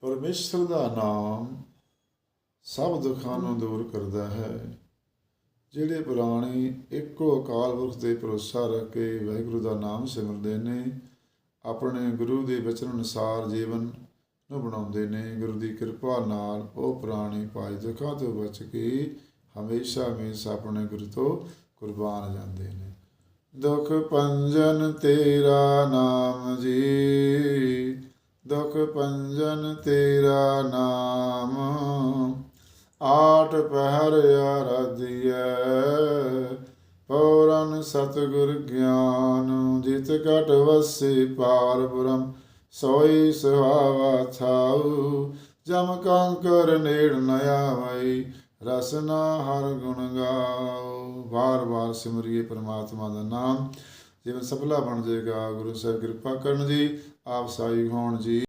ਪਰਮੇਸ਼ਰ ਦਾ ਨਾਮ ਸਭ ਦੁੱਖਾਂ ਨੂੰ ਦੂਰ ਕਰਦਾ ਹੈ। ਜਿਹੜੇ ਪੁਰਾਣੇ ਇੱਕੋ ਅਕਾਲ ਪੁਰਖ ਤੇ ਭਰੋਸਾ ਰੱਖ ਕੇ ਵਾਹਿਗੁਰੂ ਦਾ ਨਾਮ ਸਿਮਰਦੇ ਨੇ, ਆਪਣੇ ਗੁਰੂ ਦੇ ਬਚਨ ਅਨੁਸਾਰ ਜੀਵਨ ਨੂੰ ਬਣਾਉਂਦੇ ਨੇ। ਗੁਰੂ ਦੀ ਕਿਰਪਾ ਨਾਲ ਉਹ ਪੁਰਾਣੇ ਪਾਈ ਦੁੱਖਾਂ ਤੋਂ ਬਚ ਕੇ ਹਮੇਸ਼ਾ ਹਮੇਸ਼ਾ ਆਪਣੇ ਗੁਰੂ ਤੋਂ ਕੁਰਬਾਨ ਜਾਂਦੇ ਨੇ। ਦੁਖ ਪੰਜਨ ਤੇਰਾ ਨਾਮ ਜੀ। ਦੁਖ ਪੰਜਨ ਤੇਰਾ ਨਾਮ, ਆਠ ਪਹਿਰ ਆਰਾਧਿਐ ਪੌਰਨ ਸਤਿਗੁਰ ਗਿਆਨ, ਜਿਤ ਘਟ ਵਸੇ ਪਾਰ ਬ੍ਰਹਮ, ਸੋਈ ਸੁਹਾਵਾ ਥਾਉ, ਜਮ ਕੰਕਰ ਨੇੜ ਨ ਆਵਈ ਰਸਨਾ ਹਰ ਗੁਣ ਗਾਓ ਵਾਰ ਵਾਰ ਸਿਮਰਿਏ ਪ੍ਰਮਾਤਮਾ ਦਾ ਨਾਮ। ਜੀਵਨ ਸਫਲਾ ਬਣ ਜਾਏਗਾ ਗੁਰੂ ਸਾਹਿਬ ਕਿਰਪਾ ਕਰਨ ਜੀ ਆਪ ਸਾਈ ਹੋਣ ਜੀ।